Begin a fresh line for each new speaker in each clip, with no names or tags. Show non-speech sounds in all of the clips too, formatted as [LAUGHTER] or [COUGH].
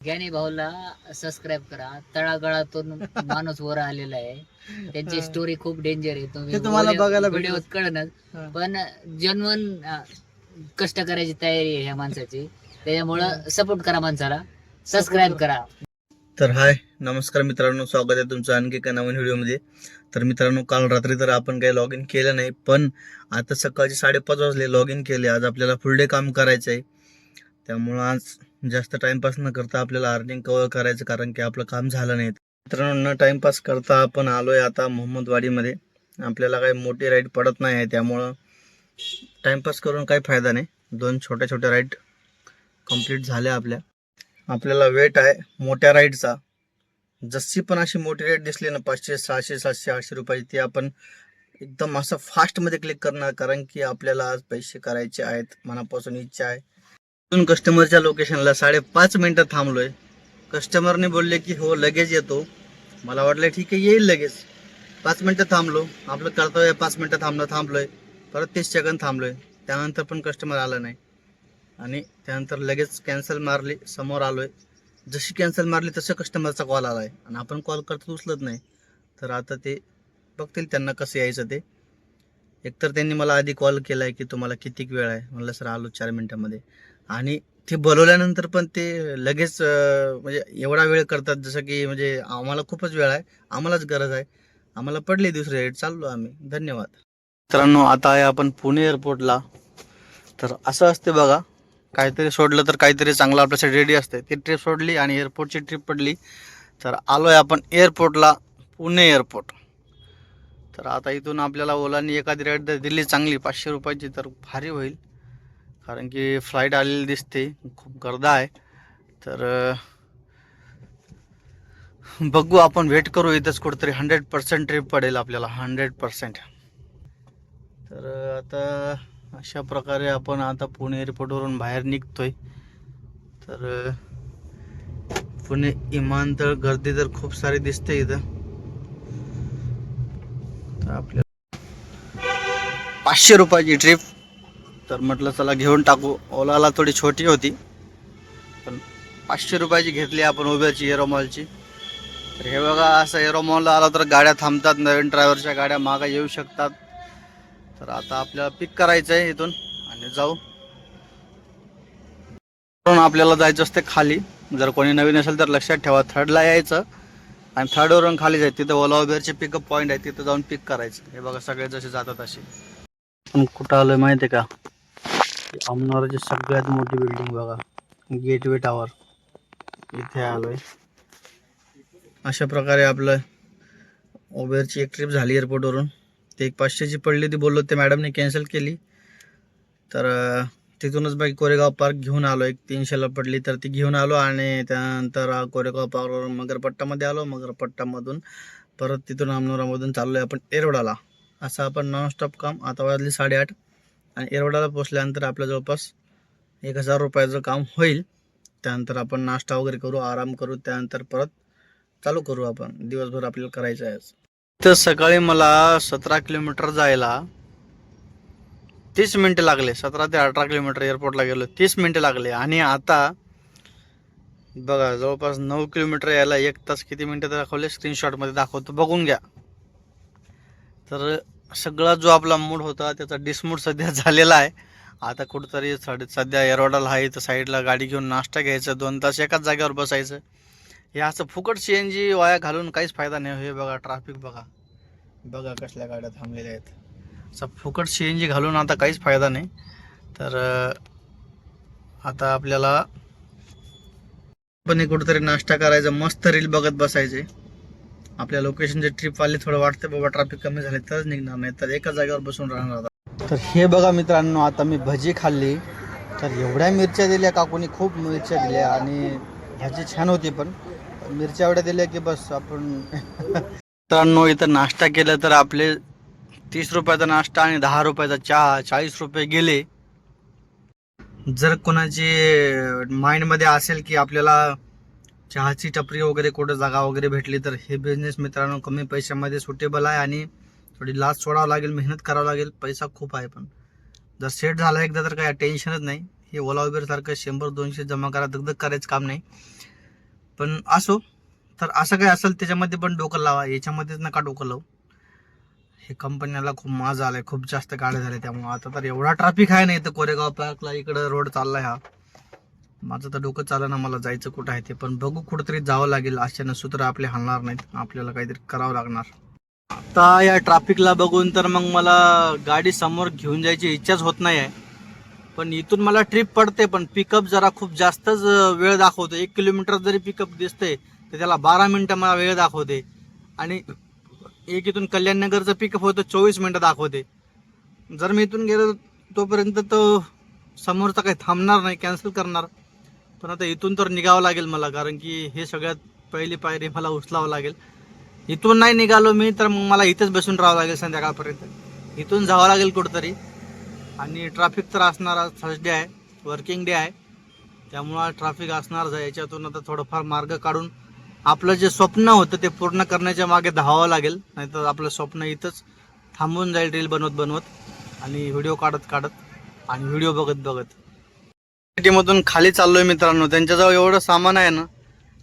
ज्ञानी भाऊला सबस्क्राईब करा. तळागाळातून माणूस वर आलेला आहे. त्यांची स्टोरी खूप डेंजर आहे. तुम्ही
ते तुम्हाला बघायला.
व्हिडिओ कळणार. पण जन्मन कष्ट करायची तयारी आहे ह्या माणसाची. त्याच्यामुळं सपोर्ट करा माणसाला. सबस्क्राईब करा.
तर हाय नमस्कार मित्रांनो. स्वागत आहे तुमचं आणखी एका नवीन व्हिडिओमध्ये तर मित्रांनो काल रात्री तर आपण काही लॉग इन केलं नाही पण आता सकाळचे साडेपाच वाजले. लॉग इन केले. आज आपल्याला फुल डे काम करायचं आहे त्यामुळं आज जास्त टाइमपास न करता आपल्याला अर्निंग कव्हर करायचं कारण की आपलं काम झालं नाही. मित्रांनो न टाइमपास करता आपण आलो आहे आता मोहम्मदवाडीमध्ये. आपल्याला काही मोठी राईड पडत नाही आहे त्यामुळं टाइमपास करून काही फायदा नाही. दोन छोट्या छोट्या राईड कंप्लीट झाल्या आपल्या. आपल्याला वेट आहे मोठ्या राईडचा जशी पण अशी मोठी राईड दिसली ना पाचशे सहाशे सातशे आठशे रुपयाची ती आपण एकदम असं फास्टमध्ये क्लिक करणार कारण की आपल्याला आज पैसे करायचे आहेत मनापासून इच्छा आहे. कस्टमरच्या लोकेशनला साडेपाच मिनटं थांबलोय. कस्टमरने बोलले की हो लगेच येतो. मला वाटलं ठीक आहे येईल लगेच. पाच मिनटं थांबलो. आपलं कर्तव्य पाच मिनटं थांबलं थांबलोय. परत तीस सेकंद थांबलोय. त्यानंतर पण कस्टमर आला नाही. आणि त्यानंतर लगेच कॅन्सल मारली समोर आलोय. जशी कॅन्सल मारली तसं कस्टमरचा कॉल आला आहे आणि आपण कॉल करतो उचलत नाही. तर आता ते बघतील त्यांना कसं यायचं ते. एकतर त्यांनी मला आधी कॉल केला आहे की तुम्हाला किती वेळ आहे? म्हणलं सर आलो चार मिनटामध्ये. आणि ते बोलवल्यानंतर पण ते लगेच म्हणजे एवढा वेळ करतात जसं की म्हणजे आम्हाला खूपच वेळ आहे आम्हालाच गरज आहे. आम्हाला पडली दुसरी रेट चाललो आम्ही. धन्यवाद. मित्रांनो आता आहे आपण पुणे एअरपोर्टला तर असं असते बघा काहीतरी सोडलं तर काहीतरी चांगलं आपल्यासाठी रेडी असते. ती ट्रिप सोडली आणि एअरपोर्टची ट्रिप पडली. तर आलो आहे आपण एअरपोर्टला पुणे एअरपोर्ट तर आता इथून आपल्याला ओलानी एखादी रेट जर दिली चांगली पाचशे रुपयाची तर भारी होईल. कारण की फ्लाईट आलेली दिसते. खूप गर्दा आहे. तर बघू आपण वेट करू. इथंच कुठंतरी हंड्रेड पर्सेंट ट्रिप पडेल आपल्याला. हंड्रेड पर्सेंट तर आता अशा प्रकारे आपण आता पुणे एअरपोर्टवरून बाहेर निघतोय. तर पुणे विमानतळ गर्दी तर खूप सारी दिसते इथं. तर आपल्या पाचशे रुपयाची ट्रिप तर म्हटलं चला घेऊन टाकू. ओलाला थोडी छोटी होती पण पाचशे रुपयाची घेतली आपण उबेरची एरोमॉलची तर हे बघा असं एरोमॉलला आला तर गाड्या थांबतात नवीन ड्रायव्हरच्या गाड्या मागा येऊ शकतात. तर आता आपल्याला पिक करायचं आहे इथून आणि जाऊ. आपल्याला जायचं असते खाली. जर कोणी नवीन असेल तर लक्षात ठेवा थर्डला यायचं आणि थर्डवरून खाली जायचं. तिथं ओला उबेरचे पिकअप पॉईंट आहे तिथं जाऊन पिक करायचं. हे बघा सगळे जसे जातात असे. पण कुठं आलोय माहिती आहे का? अमनोराची सगळ्यात मोठी बिल्डिंग बघा. गेटवे टावर इथे आलोय. अशा प्रकारे आपलं उबेरची एक ट्रिप झाली एअरपोर्टवरून ते एक पाचशेची पडली ती बोललो ते मॅडमने कॅन्सल केली. तर तिथूनच बाकी कोरेगाव पार्क घेऊन आलो. एक तीनशेला पडली तर ती घेऊन आलो आणि त्यानंतर कोरेगाव पार्कवरून मगरपट्टामध्ये आलो. मगरपट्टामधून परत तिथून अमनोरामधून चाललो आहे आपण एरोडाला. असं आपण नॉनस्टॉप काम. आता वाजली साडेआठ. आणि एरोडाला पोचल्यानंतर आपल्या जवळपास एक हजार रुपयाचं काम होईल. त्यानंतर आपण नाश्ता वगैरे करू आराम करू त्यानंतर परत चालू करू आपण. दिवसभर आपल्याला करायचं आहे तर सकाळी मला सतरा किलोमीटर जायला तीस मिनटं लागले. सतरा ते अठरा किलोमीटर एअरपोर्टला गेलो तीस मिनटं लागले. आणि आता बघा जवळपास नऊ किलोमीटर यायला एक तास किती मिनटं दाखवले? स्क्रीनशॉटमध्ये दाखवतो. बघून घ्या. तर सगळा जो आपला मूड होता त्याचा डिसमूड सध्या [LAUGHS] झालेला आहे. आता कुठंतरी सड- सध्या एरोडाला आहे तर साईडला गाडी घेऊन नाश्ता घ्यायचा दोन तास एकाच जागेवर बसायचं. हे असं फुकट सी एन जी वाया घालून काहीच फायदा नाही. हे बघा ट्रॅफिक बघा. बघा कसल्या गाड्या थांबलेल्या आहेत. असं फुकट सी एन जी घालून आता काहीच फायदा नाही. तर आता आपल्याला पण कुठंतरी नाश्ता करायचा मस्त रील बघत बसायचे. आपल्या लोकेशनचे ट्रिप आले थोडं वाटतं बाबा ट्रॅफिक कमी झाले तरच निघणार नाही. तर एका जागेवर बसून राहणार आता. तर हे बघा मित्रांनो आता मी भजी खाल्ली. तर एवढ्या मिरच्या दिल्या काकूनी खूप मिरच्या दिल्या आणि भाजी छान होती पण. मिरच्या एवढ्या दिल्या की बस आपण [LAUGHS] मित्रांनो इथं नाश्ता केला तर आपले तीस रुपयाचा नाश्ता आणि दहा रुपयाचा चहा चाळीस रुपये गेले. जर कोणाची माइंडमध्ये असेल की आपल्याला चहाची टपरी वगैरे कुठं जागा वगैरे भेटली तर हे बिझनेस मित्रांनो कमी पैशामध्ये सुटेबल आहे आणि थोडी लाच सोडावं लागेल मेहनत करावं लागेल पैसा खूप आहे पण. जर सेट झाला एकदा तर काय टेन्शनच नाही. हे ओला उबेरसारखं शंभर दोनशे जमा करा दगदग करायचं काम नाही. पण असो तर असं काय असेल त्याच्यामध्ये पण डोकं लावा याच्यामध्येच नका डोकं लावू. हे कंपन्याला खूप मजा आलाय खूप जास्त गाड्या झाल्या त्यामुळे. आता तर एवढा ट्रॅफिक आहे ना इथं कोरेगाव पार्कला इकडं रोड चाललाय हा. माझं तर डोकं चाललं ना मला जायचं कुठं आहे ते पण बघू कुठंतरी जावं लागेल अशानं सूत्र आपले हलणार नाहीत. आपल्याला काहीतरी करावं लागणार. आता या ट्रॅफिकला बघून तर मग मला गाडी समोर घेऊन जायची इच्छाच होत नाही आहे पण इथून मला ट्रिप पडते पण पिकअप जरा खूप जास्तच वेळ दाखवतो. एक किलोमीटर जरी पिकअप दिसते तर त्याला बारा मिनटं मला वेळ दाखवते. आणि एक इथून कल्याणनगरचं पिकअप होतं चोवीस मिनटं दाखवते. जर मी इथून गेलो तोपर्यंत तो समोरचा काही थांबणार नाही कॅन्सल करणार. पण आता इथून तर निघावं लागेल मला कारण की हे सगळ्यात पहिली पायरी मला उचलावं लागेल. इथून नाही निघालो मी तर मग मला इथेच बसून राहावं लागेल संध्याकाळपर्यंत. इथून जावं लागेल कुठंतरी. आणि ट्रॅफिक तर असणार थर्सडे आहे वर्किंग डे आहे. त्यामुळं ट्रॅफिक असणारच आहे याच्यातून आता थोडंफार मार्ग काढून आपलं जे स्वप्न होतं ते पूर्ण करण्याच्या मागे धावावं लागेल. नाहीतर आपलं स्वप्न इथंच थांबून जाईल रील बनवत बनवत. आणि व्हिडिओ काढत काढत आणि व्हिडिओ बघत बघत. सिटीमधून खाली चाललोय मित्रांनो. त्यांच्याजवळ एवढं सामान आहे ना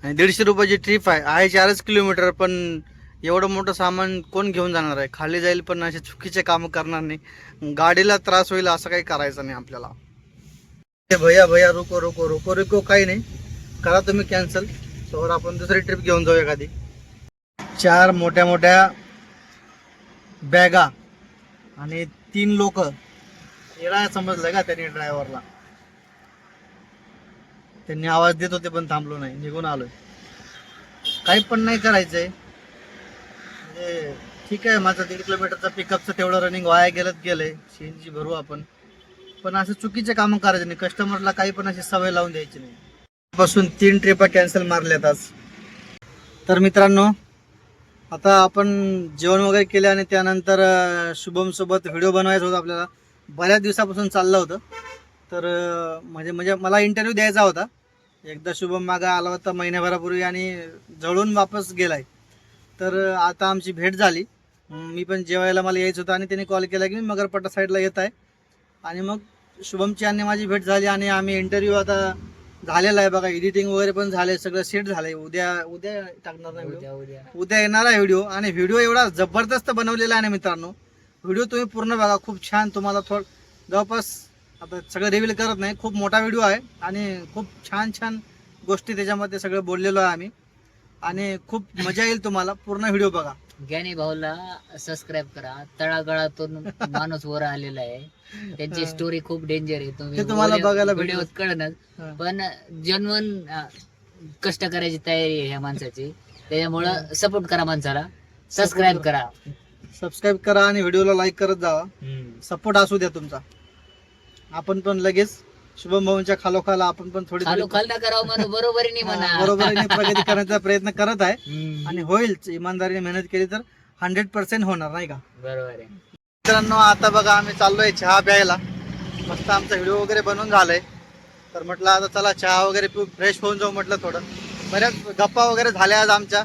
आणि दीडशे रुपयाची ट्रिप आहे. आहे चारच किलोमीटर पण एवढं मोठं सामान कोण घेऊन जाणार आहे? खाली जाईल पण असे चुकीचे कामं करणार नाही. गाडीला त्रास होईल असं काही करायचं नाही आपल्याला. भैया भैया रुको रुको रुको रुको काही नाही. करा तुम्ही कॅन्सल सोबत आपण दुसरी ट्रिप घेऊन जाऊ एखादी. चार मोठ्या मोठ्या बॅगा आणि तीन लोक. येणार समजलं का त्यांनी ड्रायव्हरला त्यांनी आवाज देत होते पण थांबलो नाही. निघून आलोय. काही पण नाही करायचंय. म्हणजे ठीक आहे माझं दीड किलोमीटरचं पिकअपचं तेवढं रनिंग वाया गेलंच गेलंय. सीएनजी भरू आपण. पण असं चुकीचे कामं करायचे नाही. कस्टमरला काही पण अशी सवय लावून द्यायची नाही. पासून तीन ट्रिपा कॅन्सल मारल्यात आज. तर मित्रांनो आता आपण जेवण वगैरे केलं आणि त्यानंतर शुभमसोबत व्हिडिओ बनवायचा होता आपल्याला. बऱ्याच दिवसापासून चाललं होतं. तर म्हणजे म्हणजे मला इंटरव्ह्यू द्यायचा होता. एकदा शुभम मागा आला होता महिन्याभरापूर्वी आणि जळून वापस गेलाय. तर आता आमची भेट झाली. मी पण जेवायला मला यायचं होतं आणि त्याने कॉल केला की मी मगरपट्टा साईडला येत आहे. आणि मग शुभमची आणि माझी भेट झाली आणि आम्ही इंटरव्ह्यू आता झालेला आहे बघा. एडिटिंग वगैरे पण झाले सगळं सेट झालंय. उद्या उद्या टाकणार नाही व्हिडिओ
उद्या उद्या.
उद्या येणार आहे व्हिडिओ आणि व्हिडिओ एवढा जबरदस्त बनवलेला आहे ना मित्रांनो. व्हिडिओ तुम्ही पूर्ण बघा. खूप छान. तुम्हाला थोडं जवळपास आता सगळं रिव्हील करत नाही. खूप मोठा व्हिडिओ आहे आणि खूप छान छान गोष्टी त्याच्यामध्ये सगळं बोललेलो आहे आम्ही. आणि खूप मजा येईल तुम्हाला. पूर्ण व्हिडिओ बघा.
ज्ञानी भाऊला सबस्क्राईब करा. तळागळातून माणूस वर आलेला आहे. त्यांची. स्टोरी खूप डेंजर आहे. तुम्ही
ते तुम्हाला बघायला
व्हिडिओ. कळणार. पण जन्मन कष्ट करायची तयारी आहे ह्या माणसाची. त्याच्यामुळं सपोर्ट करा माणसाला. सबस्क्राईब करा.
सबस्क्राईब करा आणि व्हिडिओला लाईक करत जावा सपोर्ट असू द्या तुमचा. आपण पण लगेच शुभम भाऊंच्या खालोखाल आपण पण थोडी
खालो खाल ना करावं म्हणून बरोबरीने म्हणा.
बरोबर प्रगती करण्याचा प्रयत्न करत आहे. आणि होईल इमानदारीने मेहनत केली तर हंड्रेड पर्सेंट होणार नाही का?
बरोबर आहे.
मित्रांनो आता बघा आम्ही चाललोय चहा प्यायला. मस्त आमचा व्हिडिओ वगैरे बनवून झालाय. तर म्हटलं आता चला चहा वगैरे पिऊ फ्रेश होऊन जाऊ म्हटलं थोडं. बऱ्याच गप्पा वगैरे झाल्या आज आमच्या.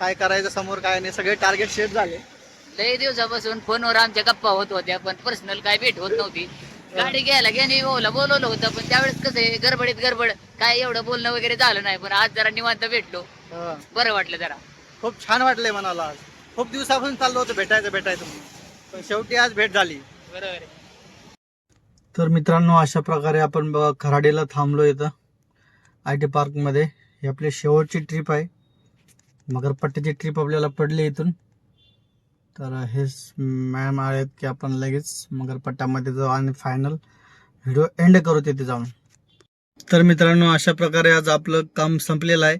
काय करायचं समोर काय नाही सगळे टार्गेट सेट झाले.
लय दिवसापासून फोनवर आमच्या गप्पा होत होत्या पण पर्सनल काय भेट होत नव्हती. गाडी घ्यायला ज्ञानी भाऊला बोलवलं होतं पण त्यावेळेस कसं आहे गडबडीत गडबड काय एवढं बोलणं वगैरे झालं नाही पण आज जरा निवांत भेटलो.
हा.
बरं वाटलं जरा.
खूप छान वाटलंय मनाला आज. खूप दिवसापासून चाललो होतं भेटायचं भेटायचं म्हणून. पण शेवटी आज भेट झाली.
बरोबर आहे.
तर मित्रांनो अशा प्रकारे आपण बघा खराडीला थांबलो इथं आय टी पार्कमध्ये. ही आपली शेवटची ट्रिप आहे. मगरपट्ट्याची ट्रिप आपल्याला पडली इथून. तर हेच मॅम आहेत की आपण लगेच मगरपट्ट्यामध्ये जाऊ आणि फायनल व्हिडिओ एंड करू तिथे जाऊन. तर मित्रांनो अशा प्रकारे आज आपलं काम संपलेलं आहे.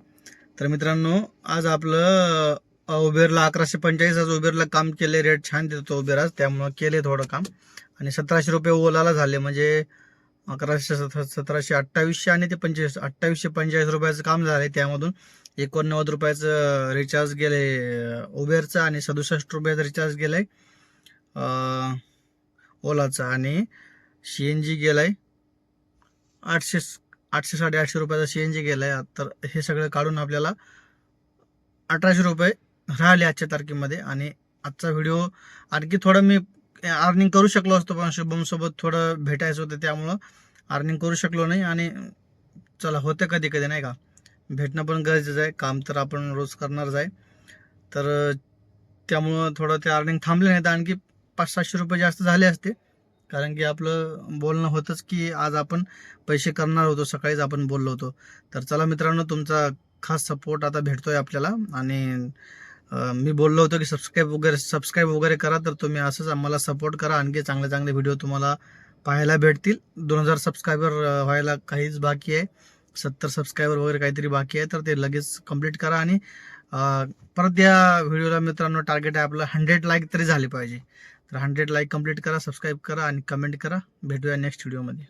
तर मित्रांनो आज आपलं उबेरला अकराशे पंचेचाळीस आज उबेरला काम केले. रेट छान देतो उबेर आज त्यामुळं केले थोडं काम. आणि सतराशे रुपये ओलाला झाले म्हणजे अकराशे सत सतराशे अठ्ठावीसशे आणि ते पंचेचाळीस अठ्ठावीसशे पंचेचाळीस रुपयाचं काम झालंय त्यामधून. एकोणनव्वद रुपयाचं रिचार्ज गेले उबेरचं आणि सदुसष्ट रुपयाचं रिचार्ज गेलं आहे ओलाचं आणि सी एन जी गेलाय. आठशे आठशे साडेआठशे रुपयाचा सी एन जी गेलाय. तर हे सगळं काढून आपल्याला अठराशे रुपये राहिले आजच्या तारखेमध्ये. आणि आजचा व्हिडिओ आणखी थोडं मी अर्निंग करू शकलो असतो पण शुभमसोबत थोडं भेटायचं होतं त्यामुळं अर्निंग करू शकलो नाही. आणि चला होतं कधी कधी नाही का? भेटणं पण गरजेचं आहे. काम तर आपण रोज करणारच आहे. तर त्यामुळं थोडं ते अर्निंग थांबले नाही तर आणखी पाच सातशे रुपये जास्त झाले असते. कारण की आपलं बोलणं होतंच की आज आपण पैसे करणार होतो. सकाळीच आपण बोललो होतो. तर चला मित्रांनो तुमचा खास सपोर्ट आता भेटतो आहे आपल्याला. आणि मी बोललो होतो की सबस्क्राईब वगैरे सबस्क्राईब वगैरे करा. तर तुम्ही असंच आम्हाला सपोर्ट करा. आणखी चांगले चांगले व्हिडिओ तुम्हाला पाहायला भेटतील. दोन हजार सबस्क्रायबर व्हायला काहीच बाकी आहे. सत्तर सबस्क्रायबर वगैरे काहीतरी बाकी आहे तर ते लगेच कंप्लीट करा आणि परत या व्हिडिओला मित्रांनो टार्गेट आहे आपलं हंड्रेड लाईक तरी झाले पाहिजे. तर हंड्रेड लाईक कंप्लीट करा सबस्क्राईब करा आणि कमेंट करा. भेटूया नेक्स्ट व्हिडिओमध्ये